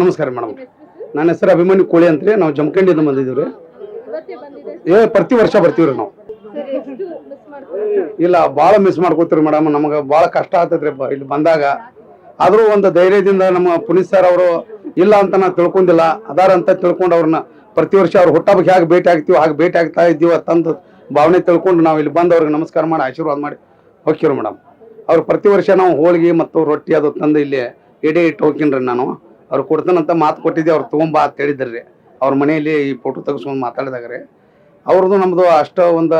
ನಮಸ್ಕಾರ ಮೇಡಮ್. ನನ್ನ ಹೆಸರು ಅಭಿಮನ್ಯು ಕೋಳಿ ಅಂತ ನಾವು ಜಮಖಂಡಿಯಿಂದ ಬಂದಿದ್ದೀವಿ ರೀ. ಏ ಪ್ರತಿ ವರ್ಷ ಬರ್ತೀವಿ ರೀ ನಾವು. ಇಲ್ಲ ಭಾಳ ಮಿಸ್ ಮಾಡ್ಕೋತೀರಿ ಮೇಡಮ್. ನಮಗೆ ಭಾಳ ಕಷ್ಟ ಆಗ್ತದ್ರಿ ಇಲ್ಲಿ ಬಂದಾಗ. ಆದರೂ ಒಂದು ಧೈರ್ಯದಿಂದ ನಮ್ಮ ಪುನೀತ್ ಸರ್ ಅವರು ಇಲ್ಲ ಅಂತ ನಾ ತಿಳ್ಕೊಂಡಿಲ್ಲ. ಅದಾರ ಅಂತ ತಿಳ್ಕೊಂಡು ಅವ್ರನ್ನ ಪ್ರತಿ ವರ್ಷ ಅವ್ರು ಹುಟ್ಟಹಬ್ಬಕ್ಕೆ ಹೇಗೆ ಭೇಟಿ ಆಗ್ತೀವಿ ಹಾಗೆ ಭೇಟಿ ಆಗ್ತಾ ಇದ್ದೀವಿ ಅಂತಂದು ಭಾವನೆ ತಿಳ್ಕೊಂಡು ನಾವು ಇಲ್ಲಿ ಬಂದು ಅವ್ರಿಗೆ ನಮಸ್ಕಾರ ಮಾಡಿ ಆಶೀರ್ವಾದ ಮಾಡಿ ಹೋಗ್ತೀವಿ ಮೇಡಮ್. ಅವ್ರು ಪ್ರತಿ ವರ್ಷ ನಾವು ಹೋಳಿಗೆ ಮತ್ತು ರೊಟ್ಟಿ ಅದು ತಂದು ಇಲ್ಲಿ ಎಡೆ ಇಟ್ಟು ಹೋಗ್ತೀನಿ ನಾನು. ಅವ್ರು ಕೊಡ್ತಾನಂತ ಮಾತು ಕೊಟ್ಟಿದ್ದೆ ಅವ್ರು ತೊಗೊಂಬಾ ಅಂತ ಹೇಳಿದ್ರಿ. ಅವ್ರ ಮನೆಯಲ್ಲಿ ಈ ಫೋಟೋ ತೆಗೆಸ್ಕೊಂಡು ಮಾತಾಡಿದಾಗ ರೀ ಅವ್ರದ್ದು ನಮ್ಮದು ಅಷ್ಟು ಒಂದು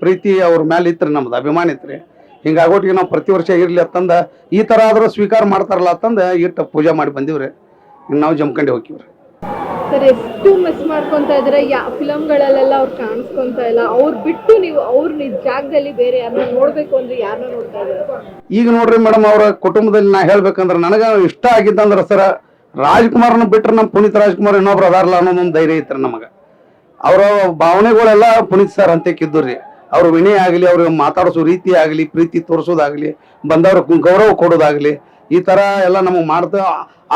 ಪ್ರೀತಿ ಅವ್ರ ಮೇಲೆ ಇತ್ತು ನಮ್ದು ಅಭಿಮಾನ ಇತ್ತು ರೀ ಹಿಂಗಾಗೋಟಿಗೆ ನಾವು ಪ್ರತಿ ವರ್ಷ ಇರಲಿ ಅಂತಂದ ಈ ಥರ ಆದರೂ ಸ್ವೀಕಾರ ಮಾಡ್ತಾರಲ್ಲ ಅಂತಂದು ಇಟ್ಟು ಪೂಜೆ ಮಾಡಿ ಬಂದೀವಿ ರೀ ನಾವು ಜಮ್ಕಂಡಿ ಹೋಗ್ತೀವಿ ರೀ ಸರ್ ಎಷ್ಟು ಮಿಸ್ ಮಾಡ್ಕೊಂತ ಇದ್ರೆ ಯಾ ಫಿಲಮ್ಗಳಲ್ಲೆಲ್ಲ ಅವ್ರು ಕಾಣಿಸ್ಕೊಂತ ಇಲ್ಲ. ಅವ್ರು ಬಿಟ್ಟು ನೀವು ಅವ್ರ ಜಾಗದಲ್ಲಿ ಬೇರೆ ಯಾರನ್ನ ನೋಡ್ಬೇಕು ಅಂದ್ರೆ ಯಾರನ್ನ ನೋಡ್ತಾ ಇದ್ದಾರೆ? ಈಗ ನೋಡ್ರಿ ಮೇಡಮ್ ಅವ್ರ ಕುಟುಂಬದಲ್ಲಿ ನಾ ಹೇಳ್ಬೇಕಂದ್ರೆ ನನಗೆ ಇಷ್ಟ ಆಗಿದ್ದಂದ್ರೆ ಸರ ರಾಜ್ಕುಮಾರ್ನ ಬಿಟ್ರೆ ನಮ್ಮ ಪುನೀತ್ ರಾಜ್ಕುಮಾರ್ ಇನ್ನೊಬ್ರು ಅದಾರಲ್ಲ ಅನ್ನೋದೊಂದು ಧೈರ್ಯ ಇತ್ತು ನಮಗೆ. ಅವರ ಭಾವನೆಗಳೆಲ್ಲ ಪುನೀತ್ ಸರ್ ಅಂತ ರೀ. ಅವ್ರ ವಿನಯ ಆಗಲಿ, ಅವ್ರ ಮಾತಾಡಿಸೋ ರೀತಿ ಆಗಲಿ, ಪ್ರೀತಿ ತೋರಿಸೋದಾಗ್ಲಿ, ಬಂದವ್ರ ಗೌರವ ಕೊಡೋದಾಗಲಿ, ಈ ತರ ಎಲ್ಲ ನಮಗೆ ಮಾಡ್ತಾ,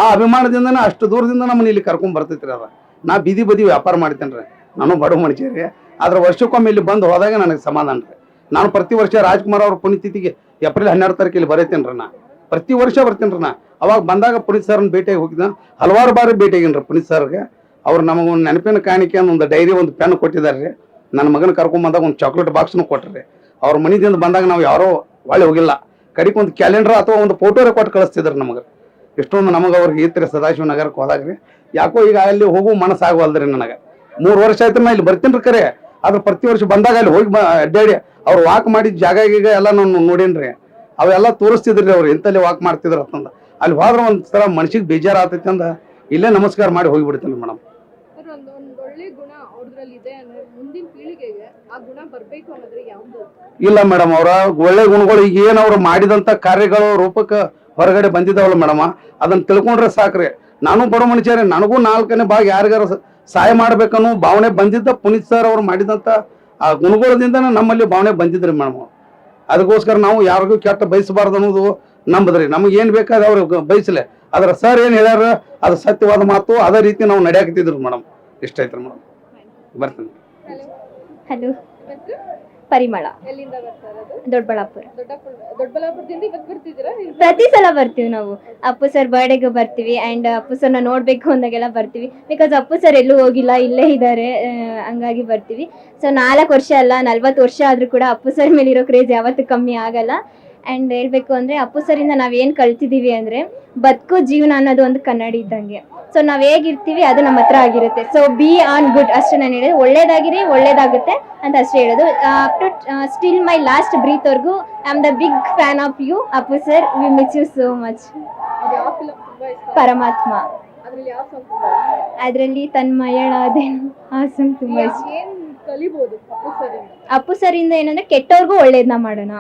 ಆ ಅಭಿಮಾನದಿಂದನೇ ಅಷ್ಟು ದೂರದಿಂದ ನಮ್ಮನ್ನ ಇಲ್ಲಿ ಕರ್ಕೊಂಡು ಬರ್ತೈತ್ರಿ ಅದ ನಾ ಬೀದಿ ಬದಿ ವ್ಯಾಪಾರ ಮಾಡ್ತೇನೆ ರೀ. ನಾನು ಬಡ ಮನುಷ್ಯ ರೀ. ಆದ್ರೆ ವರ್ಷಕ್ಕೊಮ್ಮೆ ಇಲ್ಲಿ ಬಂದು ಹೋದಾಗ ನನಗೆ ಸಮಾಧಾನ ರೀ. ನಾನು ಪ್ರತಿ ವರ್ಷ ರಾಜ್ಕುಮಾರ್ ಅವ್ರ ಪುಣ್ಯತಿಥಿಗೆ ಏಪ್ರಿಲ್ ಹನ್ನೆರಡು ತಾರೀಕು ಇಲ್ಲಿ ಬರೀತೇನೆ ರೀ ನಾ. ಪ್ರತಿ ವರ್ಷ ಬರ್ತೀನಿ ರೀ ನಾ. ಅವಾಗ ಬಂದಾಗ ಪುನೀತ್ ಸರ್ನ ಭೇಟಿಯಾಗಿ ಹೋಗಿದ್ದ ಹಲವಾರು ಬಾರಿ ಭೇಟಿಯಾಗಿನ್ರಿ ರೀ ಪುನೀತ್ ಸರ್ಗೆ. ಅವ್ರು ನಮಗೊಂದು ನೆನಪಿನ ಕಾಣಿಕೆ ಒಂದು ಡೈರಿ ಒಂದು ಪೆನ್ ಕೊಟ್ಟಿದ್ದಾರೆ ರೀ. ನನ್ನ ಮಗನ ಕರ್ಕೊಂಡ್ ಬಂದಾಗ ಒಂದು ಚಾಕ್ಲೇಟ್ ಬಾಕ್ಸ್ನು ಕೊಟ್ರಿ ಅವ್ರ ಮನೆದಿಂದ ಬಂದಾಗ ನಾವು ಯಾರೋ ಒಳ್ಳೆ ಹೋಗಿಲ್ಲ. ಕಡಿಗೆ ಒಂದು ಕ್ಯಾಲೆಂಡರ್ ಅಥವಾ ಒಂದು ಫೋಟೋರೆ ಕೊಟ್ಟು ಕಳಿಸ್ತಿದ್ರು ನಮಗೆ. ಎಷ್ಟೊಂದು ನಮಗೆ ಅವ್ರಿಗೆ ಈತ್ರಿ ಸದಾಶಿವ ನಗರಕ್ಕೆ ಹೋದಾಗ ರೀ. ಯಾಕೋ ಈಗ ಅಲ್ಲಿ ಹೋಗೋ ಮನಸ್ಸಾಗವಲ್ದ್ರಿ ನನಗೆ. ಮೂರು ವರ್ಷ ಆಯ್ತು ನಾ ಇಲ್ಲಿ ಬರ್ತೀನಿ ರೀ ಕರೆ. ಆದ್ರೆ ಪ್ರತಿ ವರ್ಷ ಬಂದಾಗ ಅಲ್ಲಿ ಹೋಗಿ ಅಡ್ಡಾಡಿ ಅವ್ರು ವಾಕ್ ಮಾಡಿದ ಜಾಗ ಈಗ ಎಲ್ಲ ನಾನು ನೋಡೇನ್ರಿ ಅವೆಲ್ಲ ತೋರಿಸ್ತಿದ್ರಿ ಅವ್ರು ಎಂತಲ್ಲಿ ವಾಕ್ ಮಾಡ್ತಿದ್ರು ಅಂತಂದ. ಅಲ್ಲಿ ಹೋದ್ರೆ ಒಂಥರ ಮನ್ಸಿಗೆ ಬೇಜಾರು ಆತೈತಿ ಅಂದ ಇಲ್ಲೇ ನಮಸ್ಕಾರ ಮಾಡಿ ಹೋಗಿಬಿಡ್ತೀನಿ ಮೇಡಮ್ ಇಲ್ಲ ಮೇಡಮ್ ಅವರ ಒಳ್ಳೆ ಗುಣಗಳು ಈಗ ಏನು ಅವ್ರು ಮಾಡಿದಂತ ಕಾರ್ಯಗಳು ರೂಪಕ್ಕೆ ಹೊರಗಡೆ ಬಂದಿದ್ದಾವಲ್ಲ ಮೇಡಮ್ ಅದನ್ನ ತಿಳ್ಕೊಂಡ್ರೆ ಸಾಕ್ರಿ. ನಾನು ಬಡ ಮನುಷ್ಯ ನನಗೂ ನಾಲ್ಕನೇ ಭಾಗ ಯಾರಿಗಾರ ಸಹಾಯ ಮಾಡ್ಬೇಕನ್ನೋ ಭಾವನೆ ಬಂದಿದ್ದ ಪುನೀತ್ ಸರ್ ಅವ್ರು ಮಾಡಿದಂತ ಆ ಗುಣಗಳಿಂದ ನಮ್ಮಲ್ಲಿ ಭಾವನೆ ಬಂದಿದ್ರಿ ಮೇಡಮ್ ಅದಕ್ಕೋಸ್ಕರ ನಾವು ಯಾರಿಗೂ ಕೆಟ್ಟ ಬಯಸಬಾರ್ದು ಅನ್ನೋದು ನಂಬದ್ರಿ. ನಮಗೆ ಏನು ಬೇಕಾದ ಅವ್ರು ಬಯಸಲೆ. ಅದರ ಸರ್ ಏನು ಹೇಳ್ಯಾರ ಅದು ಸತ್ಯವಾದ ಮಾತು ಅದೇ ರೀತಿ ನಾವು ನಡೆಯಾಕತ್ತಿದ್ರು ಮೇಡಮ್ ಇಷ್ಟ ಐತ್ರಿ ಮೇಡಮ್ ಬರ್ತೀನಿ. ಹಲೋ ಪರಿಮಳ. ದೊಡ್ಡಬಳ್ಳಾಪುರ. ಪ್ರತಿ ಸಲ ಬರ್ತೀವಿ ನಾವು. ಅಪ್ಪು ಸರ್ ಬರ್ಡೇಗೆ ಬರ್ತೀವಿ ಅಂಡ್ ಅಪ್ಪು ಸರ್ನ ನೋಡ್ಬೇಕು ಅಂದಾಗೆಲ್ಲ ಬರ್ತೀವಿ. ಬಿಕಾಸ್ ಅಪ್ಪು ಸರ್ ಎಲ್ಲೂ ಹೋಗಿಲ್ಲ ಇಲ್ಲೇ ಇದ್ದಾರೆ. ಹಂಗಾಗಿ ಬರ್ತೀವಿ. ಸೊ ನಾಲ್ಕು ವರ್ಷ ಅಲ್ಲ ನಲ್ವತ್ತು ವರ್ಷ ಆದ್ರೂ ಕೂಡ ಅಪ್ಪು ಸರ್ ಮೇಲಿರೋ ಕ್ರೇಜ್ ಯಾವತ್ತೂ ಕಮ್ಮಿ ಆಗಲ್ಲ. ಅಂಡ್ ಹೇಳ್ಬೇಕು ಅಂದ್ರೆ ಅಪ್ಪು ಸರಿಂದ ನಾವೇನ್ ಕಲ್ತಿದೀವಿ ಅಂದ್ರೆ ಬದುಕು ಜೀವನ ಅನ್ನೋದು ಒಂದು ಕನ್ನಡಿ ಇದ್ದಂಗೆ. ಸೊ ನಾವು ಹೇಗಿರ್ತೀವಿ ಅದು ನಮ್ಮ ಹತ್ರ ಆಗಿರುತ್ತೆ. ಸೊ ಬಿ ಆನ್ ಗುಡ್ ಅಷ್ಟೇ ನಾನು ಹೇಳೋದು. ಒಳ್ಳೇದಾಗಿರಿ ಒಳ್ಳೇದಾಗುತ್ತೆ ಅಂತ ಅಷ್ಟೇ ಹೇಳೋದು. Up to still my last ಬ್ರೀತ್ವರೆಗೂ I am the big fan of you Appu sir we miss you so much ಪರಮಾತ್ಮ. ಅದ್ರಲ್ಲಿ ತನ್ಮಯಳಾದೇನು ಆ ಸಾಂಗ್ ತುಂಬ ಇಷ್ಟ. ಅಪ್ಪು ಸರ್ ಇಂದ? ಏನಂದ್ರೆ ಕೆಟ್ಟವ್ರಿಗೂ ಒಳ್ಳೇದನ್ನ ಮಾಡೋಣ.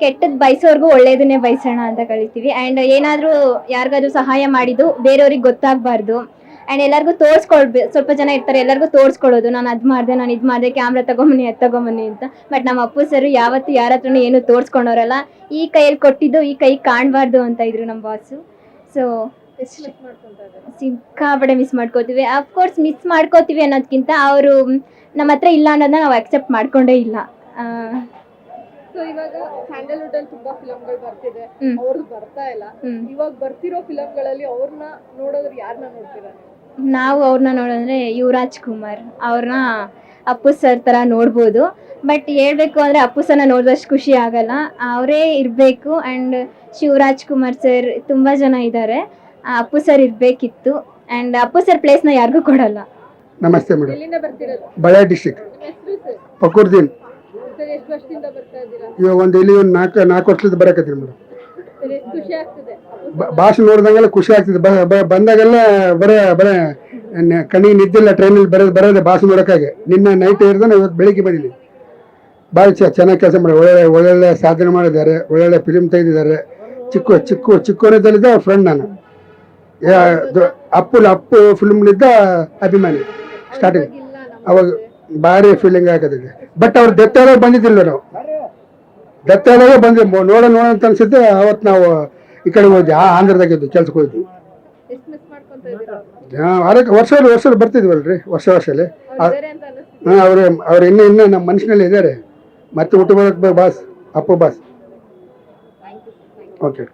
ಕೆಟ್ಟದ್ ಬಯಸೋರ್ಗು ಒಳ್ಳೇದನ್ನೇ ಬಯಸೋಣ ಅಂತ ಕಳಿತೀವಿ ಅಂಡ್ ಏನಾದ್ರೂ ಯಾರಿಗಾದ್ರೂ ಸಹಾಯ ಮಾಡಿದ್ದು ಬೇರೆಯವ್ರಿಗೆ ಗೊತ್ತಾಗ್ಬಾರ್ದು. ಅಂಡ್ ಎಲ್ಲರಿಗೂ ತೋರ್ಸ್ಕೊಳ್ಬೇ ಸ್ವಲ್ಪ ಜನ ಇರ್ತಾರೆ ಎಲ್ಲರಿಗೂ ತೋರಿಸ್ಕೊಳ್ಳೋದು. ನಾನು ಅದು ಮಾಡಿದೆ ನಾನು ಇದು ಮಾಡಿದೆ ಕ್ಯಾಮ್ರಾ ತಗೊಂಬನ್ನಿ ಅದು ತಗೊಂಬನ್ನಿ ಅಂತ. ಬಟ್ ನಮ್ಮ ಅಪ್ಪು ಸರ್ ಯಾವತ್ತು ಯಾರ ಹತ್ರನೂ ಏನು ತೋರಿಸ್ಕೊಂಡವ್ರಲ್ಲ ಈ ಕೈಯಲ್ಲಿ ಕೊಟ್ಟಿದ್ದು ಈ ಕೈ ಕಾಣಬಾರ್ದು ಅಂತ ಇದ್ರು ನಮ್ಮ ಬಾಸು ಸೊ ಸಿಕ್ಕಾಪಡೆ ಮಿಸ್ ಮಾಡ್ಕೋತೀವಿ. ಅಫ್ಕೋರ್ಸ್ ಮಿಸ್ ಮಾಡ್ಕೋತೀವಿ ಅನ್ನೋದಕ್ಕಿಂತ ಅವರು ನಮ್ಮ ಹತ್ರ ಇಲ್ಲ ಅನ್ನೋದನ್ನ ನಾವು ಅಕ್ಸೆಪ್ಟ್ ಮಾಡ್ಕೊಂಡೇ ಇಲ್ಲ. ಸೊ ಇವಾಗ ಸ್ಯಾಂಡಲ್ವುಡ್ ಅಲ್ಲಿ ತುಂಬಾ ಫಿಲಂಗಳು ಬರ್ತಿದೆ. ಅವ್ರದ್ದು ಬರ್ತಾ ಇಲ್ಲ. ಇವಾಗ ಬರ್ತಿರೋ ಫಿಲಂಗಳಲ್ಲಿ ಅವ್ರನ್ನ ನೋಡೋದ್ರೆ ಯಾರನ್ನ ನೋಡ್ತೀರಾ? ನಾವು ಅವ್ರನ್ನ ನೋಡೋದಂದ್ರೆ ಯುವರಾಜ್ ಕುಮಾರ್. ಅವ್ರನ್ನ ಅಪ್ಪು ಸರ್ ತರ ನೋಡ್ಬೋದು. ಬಟ್ ಹೇಳ್ಬೇಕು ಅಂದ್ರೆ ಅಪ್ಪು ಸರ್ನ ನೋಡಿದಷ್ಟು ಖುಷಿ ಆಗಲ್ಲ. ಅವರೇ ಇರಬೇಕು ಅಂಡ್ ಶಿವರಾಜ್ ಕುಮಾರ್ ಸರ್ ತುಂಬಾ ಜನ ಇದ್ದಾರೆ ಅಪ್ಪು ಸರ್ ಇರಬೇಕಿತ್ತು. ಅಂಡ್ ಅಪ್ಪು ಸರ್ ಪ್ಲೇಸ್ನ ಯಾರಿಗೂ ಕೊಡಲ್ಲ. ನಮಸ್ತೆ ಮೇಡಮ್ ಎಲ್ಲಿಂದ ಬರ್ತಿರೋದು? ಬಳ್ಳಾರಿ ಡಿಸ್ಟಿಕ್ ಪಕೂರ್ದೀನ್. ಸರ್ ಎಷ್ಟು ವರ್ಷದಿಂದ ಬರ್ತಾ ಇದ್ದೀರಾ? ಇವಾಗ ಒಂದು ಇಲ್ಲಿ ಒಂದು ನಾಲ್ಕು ನಾಲ್ಕು ವರ್ಷದ ಬರಕತ್ತೀನಿ ಮೇಡಮ್. ಸರ್ ಎಷ್ಟು ಖುಷಿ ಆಗ್ತದೆ? ಅಪ್ಪು ಬ- ಭಾಷೆ ನೋಡಿದಂಗೆಲ್ಲ ಖುಷಿ ಆಗ್ತಿದೆ. ಬ- ಬ- ಬಂದಾಗೆಲ್ಲ ಬರೇ ಬರೇ ನ- ಕಣ್ಣಿಗೆ ನಿದ್ದಿಲ್ಲ ಟ್ರೈನಲ್ಲಿ ಬರೋದು ಬರೋದೇ ಭಾಷೆ ನೋಡೋಕ್ಕಾಗೆ. ನಿನ್ನೆ ನೈಟ್ ಇರ್ದಾನೆ ಇವತ್ತು ಬೆಳಿಗ್ಗೆ ಬಂದಿದ್ದೀನಿ. ಭಾಳ ಚ ಚೆನ್ನಾಗಿ ಕೆಲಸ ಮಾಡಿ ಒಳ್ಳೆ ಒಳ್ಳೊಳ್ಳೆ ಸಾಧನೆ ಮಾಡಿದ್ದಾರೆ. ಒಳ್ಳೊಳ್ಳೆ ಫಿಲಿಮ್ ತೆಗೆದಿದ್ದಾರೆ. ಚಿಕ್ಕ ಚಿಕ್ಕ ಚಿಕ್ಕವನಿದ್ದಲ್ಲಿದ್ದ ಫ್ರೆಂಡ್ ನಾನು. ಯಾ- ದೊ- ಅಪ್ಪು ಅಪ್ಪು ಫಿಲ್ಮ್ನಿದ್ದ ಅಭಿಮಾನಿ. ಸ್ಟಾರ್ಟಿಂಗ್ ಅವಾಗ ಭಾರಿ ಫೀಲಿಂಗ್ ಆಗತ್ತಿದೆ ಬಟ್ ಅವ್ರು ಡೆತ್ ಬಂದಿದ್ದಿಲ್ಲ ನಾವು. ಡೆತ್ ಬಂದ ನೋಡ ನೋಡ ಅಂತ ಅನ್ಸುತ್ತೆ ಅವತ್ತು ನಾವು ಈ ಕಡೆ ಹೋದ್ವಿ. ಆ ಆಂಧ್ರದಾಗಿದ್ದು ಕೆಲ್ಸಕ್ಕೆ ಹೋದ್ವಿ. ವಾರಕ್ಕೆ ವರ್ಷ ವರ್ಷ ಬರ್ತಿದ್ವಲ್ರಿ ವರ್ಷ ವರ್ಷಲ್ಲಿ. ಹಾಂ ಅವ್ರು ಅವ್ರು ಇನ್ನೂ ಇನ್ನೂ ನಮ್ಮ ಮನುಷ್ಯನಲ್ಲಿ ಇದ್ದಾರೆ. ಮತ್ತೆ ಹುಟ್ಟು ಬರೋಕ್ಕೆ ಬಾಸ್ ಅಪ್ಪು ಬಾಸ್. ಓಕೆ